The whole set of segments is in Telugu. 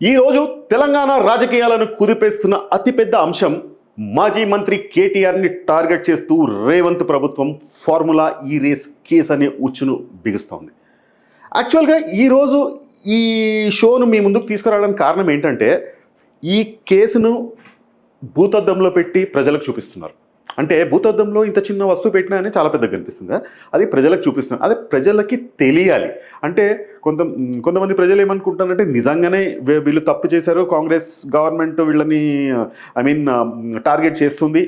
ఈరోజు తెలంగాణ రాజకీయాలను కుదిపేస్తున్న అతిపెద్ద అంశం మాజీ మంత్రి కేటీఆర్ని టార్గెట్ చేస్తూ రేవంత్ ప్రభుత్వం ఫార్ములా ఈ రేస్ కేసు అనే ఉచ్చును బిగుస్తోంది. యాక్చువల్గా ఈరోజు ఈ షోను మీ ముందుకు తీసుకురావడానికి కారణం ఏంటంటే ఈ కేసును భూతద్దంలో పెట్టి ప్రజలకు చూపిస్తున్నారు. అంటే భూతద్దంలో ఇంత చిన్న వస్తువు పెట్టినా అని చాలా పెద్దగా కనిపిస్తుంది అది ప్రజలకు చూపిస్తుంది అదే ప్రజలకి తెలియాలి. అంటే కొంత కొంతమంది ప్రజలు ఏమనుకుంటారంటే నిజంగానే వీళ్ళు తప్పు చేశారు కాంగ్రెస్ గవర్నమెంట్ వీళ్ళని ఐ మీన్ టార్గెట్ చేస్తుంది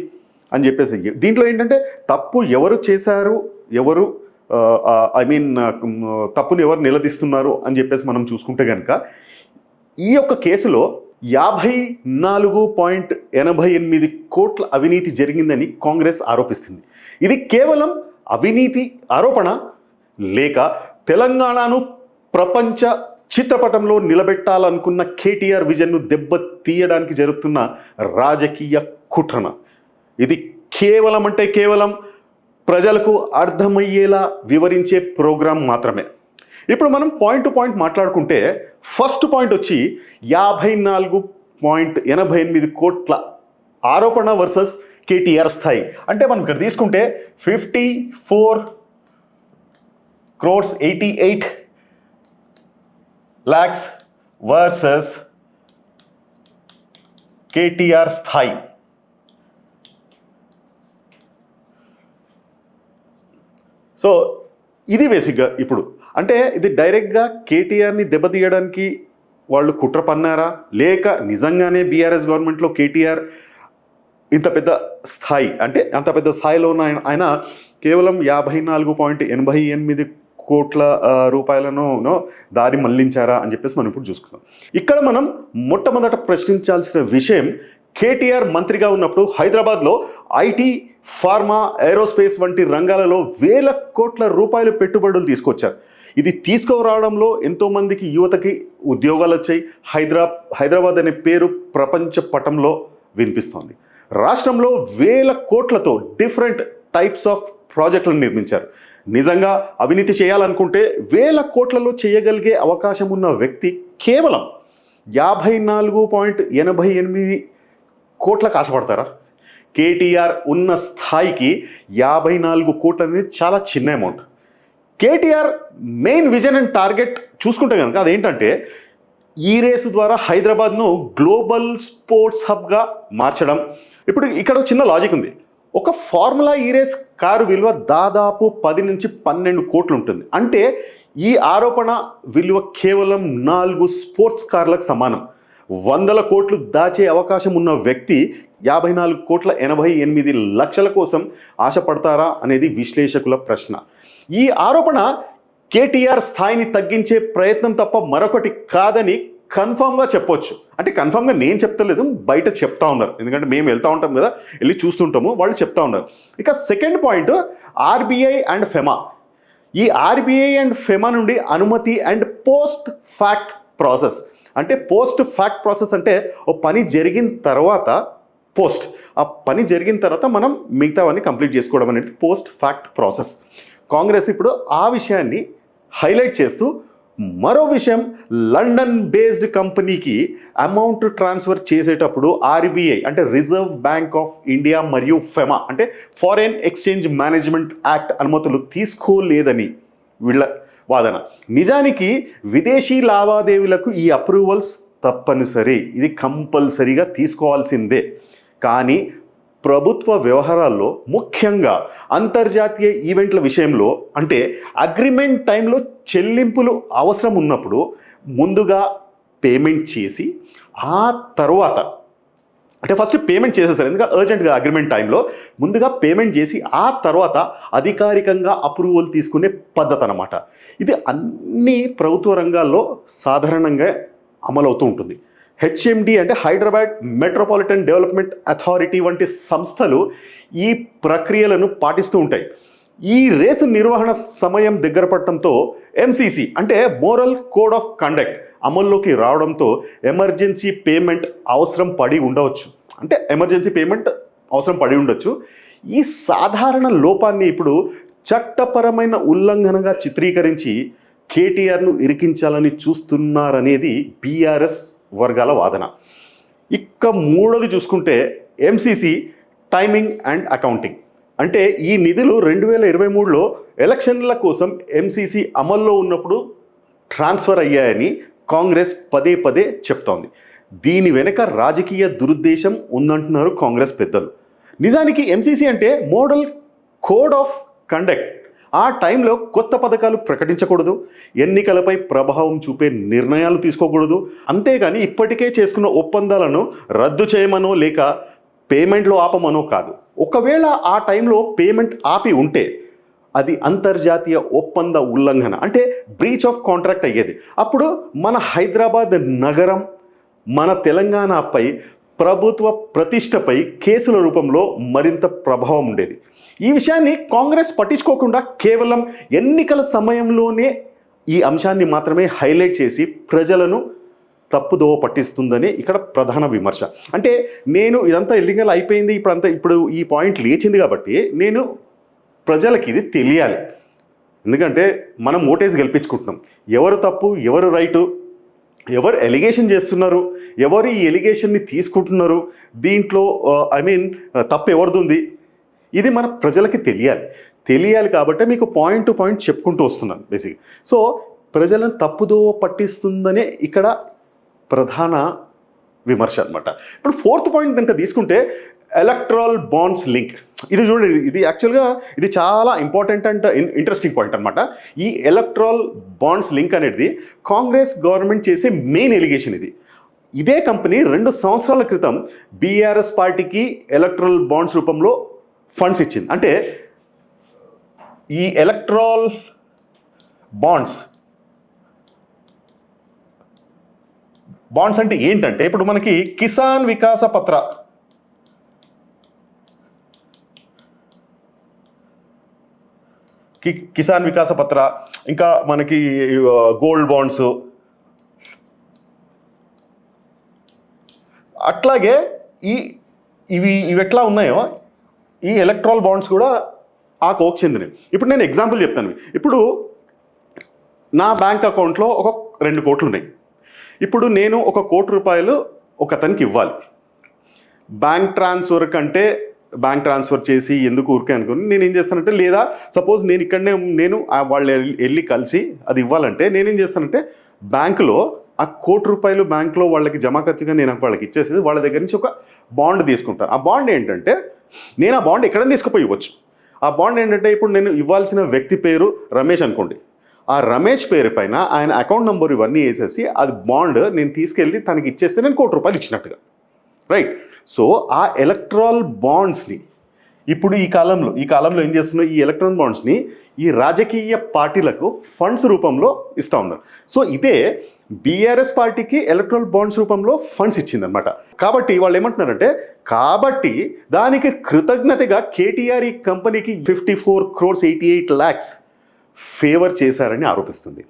అని చెప్పేసి దీంట్లో ఏంటంటే తప్పు ఎవరు చేశారు ఎవరు ఐ మీన్ తప్పును ఎవరు నిలదీస్తున్నారు అని చెప్పేసి మనం చూసుకుంటే కనుక ఈ యొక్క కేసులో యాభై నాలుగు పాయింట్ ఎనభై ఎనిమిది కోట్ల అవినీతి జరిగిందని కాంగ్రెస్ ఆరోపిస్తుంది. ఇది కేవలం అవినీతి ఆరోపణ లేక తెలంగాణను ప్రపంచ చిత్రపటంలో నిలబెట్టాలనుకున్న కేటీఆర్ విజన్ను దెబ్బ తీయడానికి జరుగుతున్న రాజకీయ కుట్రన ఇది కేవలం అంటే కేవలం ప్రజలకు అర్థమయ్యేలా వివరించే ప్రోగ్రాం మాత్రమే. ఇప్పుడు మనం పాయింట్ టు పాయింట్ మాట్లాడుకుంటే ఫస్ట్ పాయింట్ వచ్చి యాభై నాలుగు పాయింట్ ఎనభై ఎనిమిది కోట్ల ఆరోపణ వర్సెస్ కేటీఆర్ స్థాయి. అంటే మనం ఇక్కడ తీసుకుంటే fifty four crores eighty eight lakhs versus KTR స్థాయి. సో ఇది బేసిక్గా ఇప్పుడు అంటే ఇది డైరెక్ట్గా కేటీఆర్ని దెబ్బతీయడానికి వాళ్ళు కుట్ర పన్నారా? లేక నిజంగానే బీఆర్ఎస్ గవర్నమెంట్లో కేటీఆర్ ఇంత పెద్ద స్థాయి అంటే అంత పెద్ద స్థాయిలో ఉన్న ఆయన ఆయన కేవలం యాభై నాలుగు పాయింట్ ఎనభై ఎనిమిది కోట్ల రూపాయలను దారి మళ్ళించారా అని చెప్పేసి మనం ఇప్పుడు చూసుకుందాం. ఇక్కడ మనం మొట్టమొదట ప్రశ్నించాల్సిన విషయం కేటీఆర్ మంత్రిగా ఉన్నప్పుడు హైదరాబాద్లో ఐటీ ఫార్మా ఏరోస్పేస్ వంటి రంగాలలో వేల కోట్ల రూపాయల పెట్టుబడులు తీసుకొచ్చారు. ఇది తీసుకురావడంలో ఎంతోమందికి యువతకి ఉద్యోగాలు వచ్చాయి. హైదరా హైదరాబాద్ అనే పేరు ప్రపంచ పటంలో వినిపిస్తోంది. రాష్ట్రంలో వేల కోట్లతో డిఫరెంట్ టైప్స్ ఆఫ్ ప్రాజెక్టులను నిర్మించారు. నిజంగా అవినీతి చేయాలనుకుంటే వేల కోట్లలో చేయగలిగే అవకాశం ఉన్న వ్యక్తి కేవలం యాభై నాలుగు పాయింట్ ఎనభై ఎనిమిది కోట్లకు ఆశపడతారా? కేటీఆర్ ఉన్న స్థాయికి యాభై నాలుగు కోట్లు అనేది చాలా చిన్న amount. KTR main vision and target చూసుకుంటే కనుక అదేంటంటే ఈ రేసు ద్వారా హైదరాబాద్ను గ్లోబల్ స్పోర్ట్స్ హబ్గా మార్చడం. ఇప్పుడు ఇక్కడ ఒక చిన్న లాజిక్ ఉంది. ఒక ఫార్ములా ఈ రేస్ కారు విలువ దాదాపు పది నుంచి పన్నెండు కోట్లు ఉంటుంది. అంటే ఈ ఆరోపణ విలువ కేవలం నాలుగు స్పోర్ట్స్ కార్లకు సమానం. వందల కోట్లు దాచే అవకాశం ఉన్న వ్యక్తి యాభై నాలుగు కోట్ల ఎనభై ఎనిమిది లక్షల కోసం ఆశపడతారా అనేది విశ్లేషకుల ప్రశ్న. ఈ ఆరోపణ కేటీఆర్ స్థాయిని తగ్గించే ప్రయత్నం తప్ప మరొకటి కాదని కన్ఫామ్గా చెప్పొచ్చు. అంటే కన్ఫామ్గా నేను చెప్తలేదు బయట చెప్తా ఉన్నారు. ఎందుకంటే మేము వెళ్తూ ఉంటాం కదా వెళ్ళి చూస్తుంటాము వాళ్ళు చెప్తా ఉన్నారు. ఇక second point RBI and FEMA. ఈ ఆర్బీఐ అండ్ ఫెమా నుండి అనుమతి అండ్ పోస్ట్ ఫ్యాక్ట్ ప్రాసెస్. అంటే పోస్ట్ ఫ్యాక్ట్ ప్రాసెస్ అంటే ఓ పని జరిగిన తర్వాత పోస్ట్ ఆ పని జరిగిన తర్వాత మనం మిగతావన్నీ కంప్లీట్ చేసుకోవడం అనేది పోస్ట్ ఫ్యాక్ట్ ప్రాసెస్. కాంగ్రెస్ ఇప్పుడు ఆ విషయాన్ని హైలైట్ చేస్తూ మరో విషయం లండన్ బేస్డ్ కంపెనీకి అమౌంట్ ట్రాన్స్ఫర్ చేసేటప్పుడు ఆర్బీఐ అంటే రిజర్వ్ బ్యాంక్ ఆఫ్ ఇండియా మరియు ఫెమా అంటే ఫారెన్ ఎక్స్చేంజ్ మేనేజ్మెంట్ యాక్ట్ అనుమతులు తీసుకోలేదని వీళ్ళ వాదన. నిజానికి విదేశీ లావాదేవీలకు ఈ అప్రూవల్స్ తప్పనిసరి. ఇది కంపల్సరీగా తీసుకోవాల్సిందే. కానీ ప్రభుత్వ వ్యవహారాల్లో ముఖ్యంగా అంతర్జాతీయ ఈవెంట్ల విషయంలో అంటే అగ్రిమెంట్ టైంలో చెల్లింపులు అవసరం ఉన్నప్పుడు ముందుగా పేమెంట్ చేసి ఆ తర్వాత అంటే ఫస్ట్ పేమెంట్ చేసేసారు ఎందుకంటే అర్జెంట్గా అగ్రిమెంట్ టైంలో ముందుగా పేమెంట్ చేసి ఆ తర్వాత అధికారికంగా అప్రూవల్ తీసుకునే పద్ధతి అనమాట ఇది అన్ని ప్రభుత్వ రంగాల్లో సాధారణంగా అమలవుతూ ఉంటుంది. హెచ్ఎండి అంటే హైదరాబాద్ మెట్రోపాలిటన్ డెవలప్మెంట్ అథారిటీ వంటి సంస్థలు ఈ ప్రక్రియలను పాటిస్తూ ఉంటాయి. ఈ రేసు నిర్వహణ సమయం దగ్గర పడటంతో ఎంసీసీ అంటే మోరల్ కోడ్ ఆఫ్ కండక్ట్ అమల్లోకి రావడంతో ఎమర్జెన్సీ పేమెంట్ అవసరం పడి ఉండవచ్చు. అంటే ఎమర్జెన్సీ పేమెంట్ అవసరం పడి ఉండొచ్చు. ఈ సాధారణ లోపాన్ని ఇప్పుడు చట్టపరమైన ఉల్లంఘనగా చిత్రీకరించి కేటీఆర్ను ఇరికించాలని చూస్తున్నారనేది బీఆర్ఎస్ వర్గాల వాదన. ఇక మూడోది చూసుకుంటే ఎంసీసీ టైమింగ్ అండ్ అకౌంటింగ్. అంటే ఈ నిధులు రెండు వేల ఇరవై మూడులో ఎలక్షన్ల కోసం ఎంసీసీ అమల్లో ఉన్నప్పుడు ట్రాన్స్ఫర్ అయ్యాయని కాంగ్రెస్ పదే పదే చెప్తోంది. దీని వెనుక రాజకీయ దురుద్దేశం ఉందంటున్నారు కాంగ్రెస్ పెద్దలు. నిజానికి ఎంసీసీ అంటే మోడల్ కోడ్ ఆఫ్ కండక్ట్. ఆ టైంలో కొత్త పథకాలు ప్రకటించకూడదు. ఎన్నికలపై ప్రభావం చూపే నిర్ణయాలు తీసుకోకూడదు. అంతేగాని ఇప్పటికే చేసుకున్న ఒప్పందాలను రద్దు చేయమనో లేక పేమెంట్లో ఆపమనో కాదు. ఒకవేళ ఆ టైంలో పేమెంట్ ఆపి ఉంటే అది అంతర్జాతీయ ఒప్పంద ఉల్లంఘన. అంటే బ్రీచ్ ఆఫ్ కాంట్రాక్ట్ అయ్యేది. అప్పుడు మన హైదరాబాద్ నగరం మన తెలంగాణపై ప్రభుత్వ ప్రతిష్టపై కేసుల రూపంలో మరింత ప్రభావం ఉండేది. ఈ విషయాన్ని కాంగ్రెస్ పట్టించుకోకుండా కేవలం ఎన్నికల సమయంలోనే ఈ అంశాన్ని మాత్రమే హైలైట్ చేసి ప్రజలను తప్పుదోవ పట్టిస్తుందని ఇక్కడ ప్రధాన విమర్శ. అంటే నేను ఇదంతా ఎల్లింగల్ అయిపోయింది ఇప్పుడు అంతా ఇప్పుడు ఈ పాయింట్ లేచింది కాబట్టి నేను ప్రజలకి ఇది తెలియాలి. ఎందుకంటే మనం ఓటేసి గెలిపించుకుంటున్నాం. ఎవరు తప్పు ఎవరు రైటు ఎవరు ఎలిగేషన్ చేస్తున్నారు ఎవరు ఈ ఎలిగేషన్ని తీసుకుంటున్నారు దీంట్లో ఐ మీన్ తప్పు ఎవరిది ఉంది ఇది మన ప్రజలకి తెలియాలి. తెలియాలి కాబట్టి మీకు పాయింట్ టు పాయింట్ చెప్పుకుంటూ వస్తున్నాను బేసిక్ సో ప్రజలను తప్పుదో పట్టిస్తుందనే ఇక్కడ ప్రధాన విమర్శ అనమాట ఇప్పుడు ఫోర్త్ పాయింట్ కనుక తీసుకుంటే ఎలక్ట్రాల్ బాండ్స్ లింక్. ఇది చూడండి ఇది యాక్చువల్గా ఇది చాలా ఇంపార్టెంట్ అండ్ ఇంట్రెస్టింగ్ పాయింట్ అనమాట ఈ ఎలక్ట్రల్ బాండ్స్ లింక్ అనేది కాంగ్రెస్ గవర్నమెంట్ చేసే మెయిన్ ఎలిగేషన్ ఇది. ఇదే కంపెనీ రెండు సంవత్సరాల క్రితం బీఆర్ఎస్ పార్టీకి ఎలక్ట్రల్ బాండ్స్ రూపంలో ఫండ్స్ ఇచ్చింది. అంటే ఈ ఎలక్ట్రాల్ బాండ్స్ బాండ్స్ అంటే ఏంటంటే ఇప్పుడు మనకి కిసాన్ వికాస పత్ర కి కిసాన్ వికాస పత్ర ఇంకా మనకి గోల్డ్ బాండ్స్. అట్లాగే ఈ ఇవి ఇవి ఎట్లా ఉన్నాయో ఈ ఎలక్ట్రాల్ బాండ్స్ కూడా ఆ కోక్ చెందినవి. ఇప్పుడు నేను ఎగ్జాంపుల్ చెప్తాను. ఇప్పుడు నా బ్యాంక్ అకౌంట్లో ఒక రెండు కోట్లు ఉన్నాయి ఇప్పుడు నేను ఒక కోటి రూపాయలు ఒక అతనికి ఇవ్వాలి. బ్యాంక్ ట్రాన్స్ఫర్ కంటే బ్యాంక్ ట్రాన్స్ఫర్ చేసి ఎందుకు ఊరికే అనుకుని నేను ఏం చేస్తానంటే లేదా సపోజ్ నేను ఇక్కడనే నేను వాళ్ళు వెళ్ళి- కలిసి అది ఇవ్వాలంటే నేనేం చేస్తానంటే బ్యాంకులో ఆ కోటి రూపాయలు బ్యాంకులో వాళ్ళకి జమా ఖర్చుగా నేను వాళ్ళకి ఇచ్చేసి వాళ్ళ దగ్గర నుంచి ఒక బాండ్ తీసుకుంటాను ఆ బాండ్ ఏంటంటే నేను ఆ బాండ్ ఎక్కడైనా తీసుకుపోయి ఇవ్వచ్చు. ఆ బాండ్ ఏంటంటే ఇప్పుడు నేను ఇవ్వాల్సిన వ్యక్తి పేరు రమేష్ అనుకోండి. ఆ రమేష్ పేరు పైన ఆయన అకౌంట్ నెంబర్ ఇవన్నీ వేసేసి అది బాండ్ నేను తీసుకెళ్ళి తనకి ఇచ్చేస్తే నేను కోటి రూపాయలు ఇచ్చినట్టుగా. రైట్? సో ఆ ఎలక్ట్రాల్ బాండ్స్ని ఇప్పుడు ఈ కాలంలో ఈ కాలంలో ఏం చేస్తున్నారు ఈ ఎలక్ట్రాన్ బాండ్స్ని ఈ రాజకీయ పార్టీలకు ఫండ్స్ రూపంలో ఇస్తూ ఉన్నారు. సో ఇదే బీఆర్ఎస్ పార్టీకి ఎలక్ట్రల్ బాండ్స్ రూపంలో ఫండ్స్ ఇచ్చిందనమాట కాబట్టి వాళ్ళు ఏమంటున్నారంటే కాబట్టి దానికి కృతజ్ఞతగా కేటీఆర్ ఈ కంపెనీకి fifty four crores eighty eight lakhs favour చేశారని ఆరోపిస్తుంది.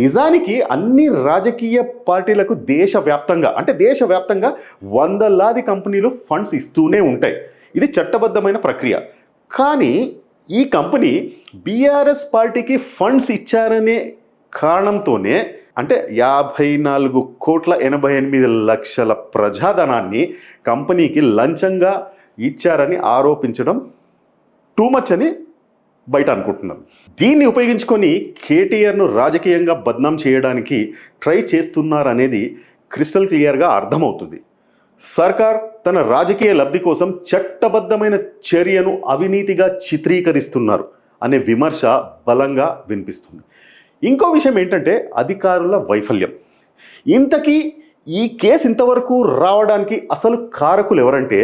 నిజానికి అన్ని రాజకీయ పార్టీలకు దేశవ్యాప్తంగా అంటే దేశవ్యాప్తంగా వందలాది కంపెనీలు ఫండ్స్ ఇస్తూనే ఉంటాయి. ఇది చట్టబద్ధమైన ప్రక్రియ. కానీ ఈ కంపెనీ బీఆర్ఎస్ పార్టీకి ఫండ్స్ ఇచ్చారనే కారణంతోనే అంటే యాభై నాలుగు కోట్ల ఎనభై ఎనిమిది లక్షల ప్రజాధనాన్ని కంపెనీకి లంచంగా ఇచ్చారని ఆరోపించడం టూ మచ్ అని బయట అనుకుంటున్నారు దీన్ని ఉపయోగించుకొని కేటీఆర్ను రాజకీయంగా బద్నాం చేయడానికి ట్రై చేస్తున్నారనేది క్రిస్టల్ క్లియర్గా అర్థమవుతుంది. సర్కార్ తన రాజకీయ లబ్ధి కోసం చట్టబద్ధమైన చర్యను అవినీతిగా చిత్రీకరిస్తున్నారు అనే విమర్శ బలంగా వినిపిస్తుంది. ఇంకో విషయం ఏంటంటే అధికారుల వైఫల్యం. ఇంతకీ ఈ కేసు ఇంతవరకు రావడానికి అసలు కారకులు ఎవరంటే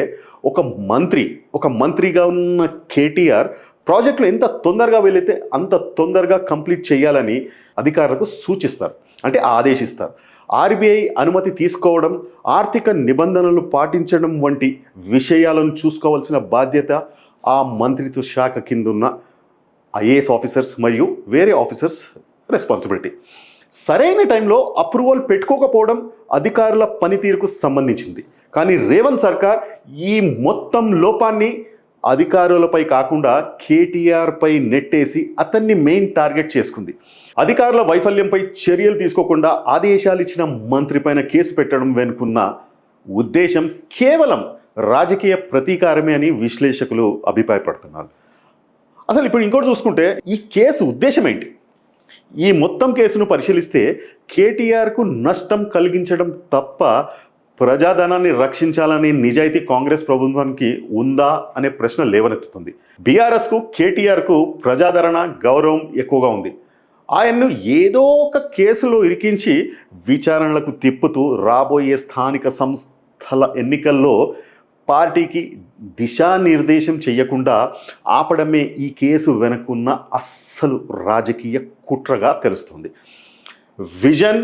ఒక మంత్రి ఒక మంత్రిగా ఉన్న కేటీఆర్ ప్రాజెక్టులు ఎంత తొందరగా వెళితే అంత తొందరగా కంప్లీట్ చేయాలని అధికారులకు సూచిస్తారు. అంటే ఆదేశిస్తారు. ఆర్బీఐ అనుమతి తీసుకోవడం ఆర్థిక నిబంధనలు పాటించడం వంటి విషయాలను చూసుకోవాల్సిన బాధ్యత ఆ మంత్రిత్వ శాఖ కింద ఉన్న ఐఏఎస్ ఆఫీసర్స్ మరియు వేరే ఆఫీసర్స్ రెస్పాన్సిబిలిటీ. సరైన టైంలో అప్రూవల్ పెట్టుకోకపోవడం అధికారుల పనితీరుకు సంబంధించింది. కానీ రేవంత్ సర్కార్ ఈ మొత్తం లోపాన్ని అధికారులపై కాకుండా కేటీఆర్పై నెట్టేసి అతన్ని మెయిన్ టార్గెట్ చేసుకుంది. అధికారుల వైఫల్యంపై చర్యలు తీసుకోకుండా ఆదేశాలు ఇచ్చిన మంత్రి పైన కేసు పెట్టడం వెనుకున్న ఉద్దేశం కేవలం రాజకీయ ప్రతీకారమే అని విశ్లేషకులు అభిప్రాయపడుతున్నారు. అసలు ఇప్పుడు ఇంకోటి చూసుకుంటే ఈ కేసు ఉద్దేశం ఏంటి? ఈ మొత్తం కేసును పరిశీలిస్తే కేటీఆర్కు నష్టం కలిగించడం తప్ప ప్రజాధనాన్ని రక్షించాలని నిజాయితీ కాంగ్రెస్ ప్రభుత్వానికి ఉందా అనే ప్రశ్న లేవనెత్తుతుంది. బీఆర్ఎస్కు కేటీఆర్కు ప్రజాదరణ గౌరవం ఎక్కువగా ఉంది. ఆయన్ను ఏదో ఒక కేసులో ఇరికించి విచారణలకు తిప్పుతూ రాబోయే స్థానిక సంస్థల ఎన్నికల్లో పార్టీకి దిశానిర్దేశం చేయకుండా ఆపడమే ఈ కేసు వెనుకున్న అస్సలు రాజకీయ కుట్రగా తెలుస్తుంది. విజన్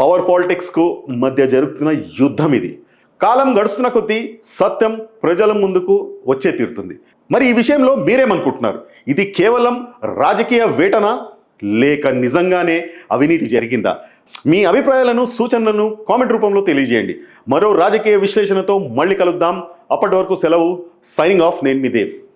పవర్ పాలిటిక్స్కు మధ్య జరుగుతున్న యుద్ధం ఇది. కాలం గడుస్తున్న కొద్దీ సత్యం ప్రజల ముందుకు వచ్చే తీరుతుంది. మరి ఈ విషయంలో మీరేమనుకుంటున్నారు? ఇది కేవలం రాజకీయ వేటన? లేక నిజంగానే అవినీతి జరిగిందా? మీ అభిప్రాయాలను సూచనలను కామెంట్ రూపంలో తెలియజేయండి. మరో రాజకీయ విశ్లేషణతో మళ్ళీ కలుద్దాం. అప్పటి వరకు సెలవు. సైనింగ్ ఆఫ్ నేను మీ దేవ్.